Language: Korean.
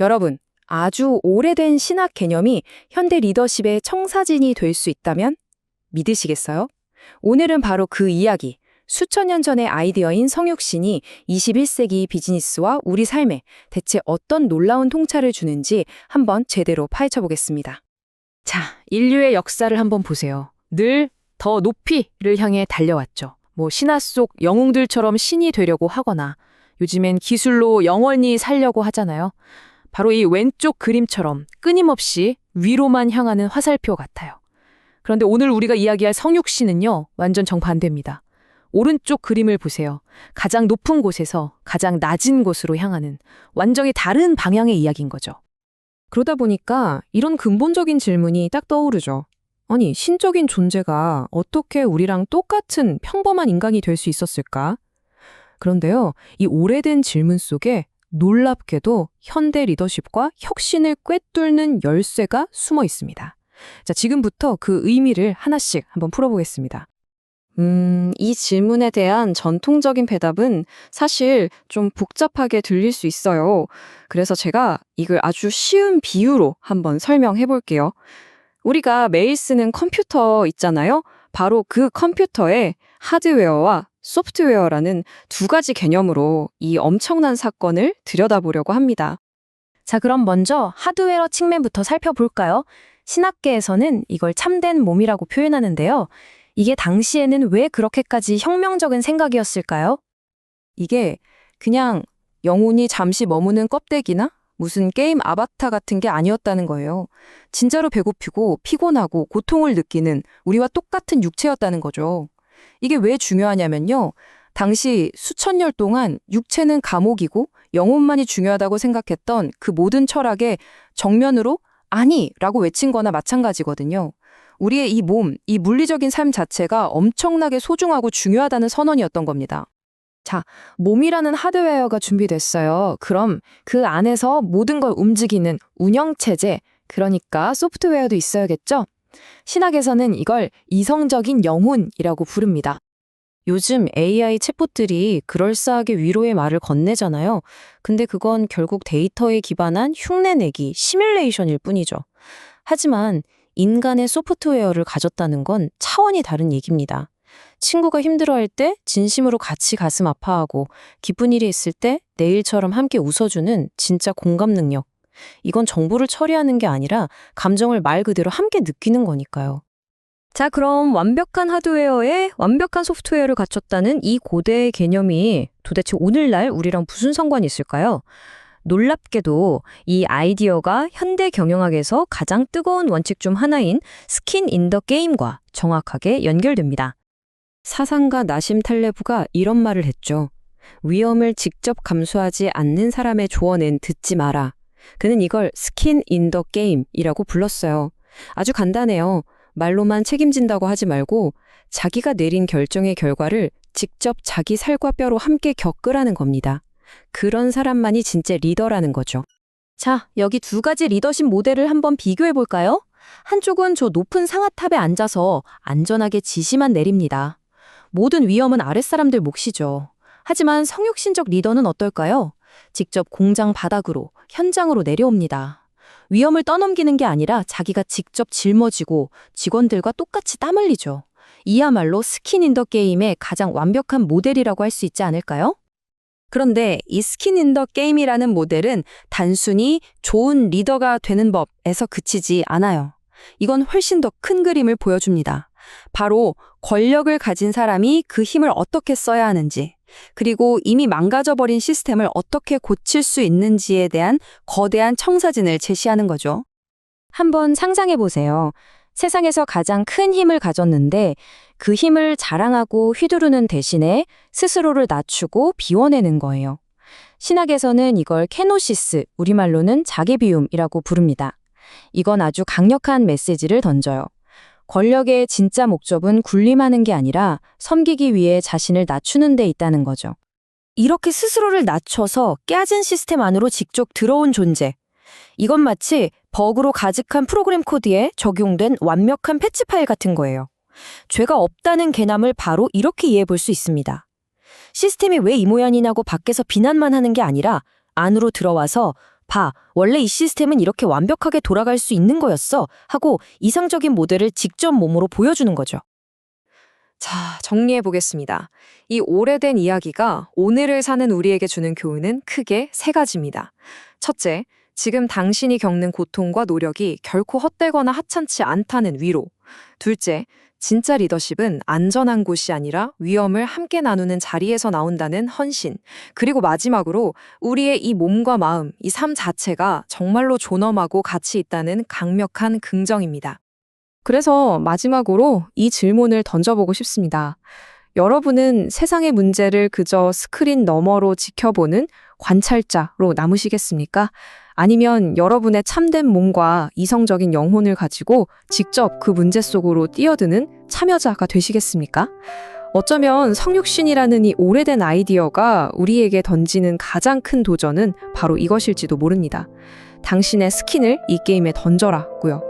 여러분, 아주 오래된 신학 개념이 현대 리더십의 청사진이 될 수 있다면 믿으시겠어요? 오늘은 바로 그 이야기, 수천 년 전의 아이디어인 성육신이 21세기 비즈니스와 우리 삶에 대체 어떤 놀라운 통찰을 주는지 한번 제대로 파헤쳐 보겠습니다. 자, 인류의 역사를 한번 보세요. 늘 더 높이를 향해 달려왔죠. 뭐 신화 속 영웅들처럼 신이 되려고 하거나 요즘엔 기술로 영원히 살려고 하잖아요. 바로 이 왼쪽 그림처럼 끊임없이 위로만 향하는 화살표 같아요. 그런데 오늘 우리가 이야기할 성육신은요, 완전 정반대입니다. 오른쪽 그림을 보세요. 가장 높은 곳에서 가장 낮은 곳으로 향하는 완전히 다른 방향의 이야기인 거죠. 그러다 보니까 이런 근본적인 질문이 딱 떠오르죠. 아니, 신적인 존재가 어떻게 우리랑 똑같은 평범한 인간이 될 수 있었을까? 그런데요, 이 오래된 질문 속에 놀랍게도 현대 리더십과 혁신을 꿰뚫는 열쇠가 숨어 있습니다. 자, 지금부터 그 의미를 하나씩 한번 풀어보겠습니다. 음, 이 질문에 대한 전통적인 대답은 사실 좀 복잡하게 들릴 수 있어요. 그래서 제가 이걸 아주 쉬운 비유로 한번 설명해 볼게요. 우리가 매일 쓰는 컴퓨터 있잖아요. 바로 그 컴퓨터에 하드웨어와 소프트웨어라는 두 가지 개념으로 이 엄청난 사건을 들여다보려고 합니다. 자, 그럼 먼저 하드웨어 측면부터 살펴볼까요? 신학계에서는 이걸 참된 몸이라고 표현하는데요. 이게 당시에는 왜 그렇게까지 혁명적인 생각이었을까요? 이게 그냥 영혼이 잠시 머무는 껍데기나 무슨 게임 아바타 같은 게 아니었다는 거예요. 진짜로 배고프고 피곤하고 고통을 느끼는 우리와 똑같은 육체였다는 거죠. 이게 왜 중요하냐면요. 당시 수천 년 동안 육체는 감옥이고 영혼만이 중요하다고 생각했던 그 모든 철학에 정면으로 아니 라고 외친 거나 마찬가지거든요. 우리의 이 몸, 이 물리적인 삶 자체가 엄청나게 소중하고 중요하다는 선언이었던 겁니다. 자, 몸이라는 하드웨어가 준비됐어요. 그럼 그 안에서 모든 걸 움직이는 운영체제, 그러니까 소프트웨어도 있어야겠죠? 신학에서는 이걸 이성적인 영혼이라고 부릅니다. 요즘 AI 챗봇들이 그럴싸하게 위로의 말을 건네잖아요. 근데 그건 결국 데이터에 기반한 흉내내기, 시뮬레이션일 뿐이죠. 하지만 인간의 소프트웨어를 가졌다는 건 차원이 다른 얘기입니다. 친구가 힘들어할 때 진심으로 같이 가슴 아파하고 기쁜 일이 있을 때 내일처럼 함께 웃어주는 진짜 공감 능력. 이건 정보를 처리하는 게 아니라 감정을 말 그대로 함께 느끼는 거니까요. 자, 그럼 완벽한 하드웨어에 완벽한 소프트웨어를 갖췄다는 이 고대의 개념이 도대체 오늘날 우리랑 무슨 상관이 있을까요? 놀랍게도 이 아이디어가 현대 경영학에서 가장 뜨거운 원칙 중 하나인 스킨 인 더 게임과 정확하게 연결됩니다. 사상가 나심 탈레브가 이런 말을 했죠. 위험을 직접 감수하지 않는 사람의 조언은 듣지 마라. 그는 이걸 스킨 인 더 게임이라고 불렀어요. 아주 간단해요. 말로만 책임진다고 하지 말고 자기가 내린 결정의 결과를 직접 자기 살과 뼈로 함께 겪으라는 겁니다. 그런 사람만이 진짜 리더라는 거죠. 자, 여기 두 가지 리더십 모델을 한번 비교해 볼까요? 한쪽은 저 높은 상아탑에 앉아서 안전하게 지시만 내립니다. 모든 위험은 아랫사람들 몫이죠. 하지만 성육신적 리더는 어떨까요? 직접 공장 바닥으로, 현장으로 내려옵니다. 위험을 떠넘기는 게 아니라 자기가 직접 짊어지고 직원들과 똑같이 땀 흘리죠. 이야말로 스킨 인 더 게임의 가장 완벽한 모델이라고 할 수 있지 않을까요? 그런데 이 스킨 인 더 게임이라는 모델은 단순히 좋은 리더가 되는 법에서 그치지 않아요. 이건 훨씬 더 큰 그림을 보여줍니다. 바로 권력을 가진 사람이 그 힘을 어떻게 써야 하는지, 그리고 이미 망가져버린 시스템을 어떻게 고칠 수 있는지에 대한 거대한 청사진을 제시하는 거죠. 한번 상상해 보세요. 세상에서 가장 큰 힘을 가졌는데 그 힘을 자랑하고 휘두르는 대신에 스스로를 낮추고 비워내는 거예요. 신학에서는 이걸 케노시스, 우리말로는 자기 비움이라고 부릅니다. 이건 아주 강력한 메시지를 던져요. 권력의 진짜 목적은 군림하는 게 아니라 섬기기 위해 자신을 낮추는 데 있다는 거죠. 이렇게 스스로를 낮춰서 깨진 시스템 안으로 직접 들어온 존재. 이건 마치 버그로 가득한 프로그램 코드에 적용된 완벽한 패치 파일 같은 거예요. 죄가 없다는 개념을 바로 이렇게 이해해 볼 수 있습니다. 시스템이 왜 이 모양이냐고 밖에서 비난만 하는 게 아니라 안으로 들어와서 봐, 원래 이 시스템은 이렇게 완벽하게 돌아갈 수 있는 거였어. 하고 이상적인 모델을 직접 몸으로 보여주는 거죠. 자, 정리해 보겠습니다. 이 오래된 이야기가 오늘을 사는 우리에게 주는 교훈은 크게 세 가지입니다. 첫째, 지금 당신이 겪는 고통과 노력이 결코 헛되거나 하찮지 않다는 위로. 둘째, 진짜 리더십은 안전한 곳이 아니라 위험을 함께 나누는 자리에서 나온다는 헌신. 그리고 마지막으로 우리의 이 몸과 마음, 이 삶 자체가 정말로 존엄하고 가치 있다는 강력한 긍정입니다. 그래서 마지막으로 이 질문을 던져보고 싶습니다. 여러분은 세상의 문제를 그저 스크린 너머로 지켜보는 관찰자로 남으시겠습니까? 아니면 여러분의 참된 몸과 이성적인 영혼을 가지고 직접 그 문제 속으로 뛰어드는 참여자가 되시겠습니까? 어쩌면 성육신이라는 이 오래된 아이디어가 우리에게 던지는 가장 큰 도전은 바로 이것일지도 모릅니다. 당신의 스킨을 이 게임에 던져라고요.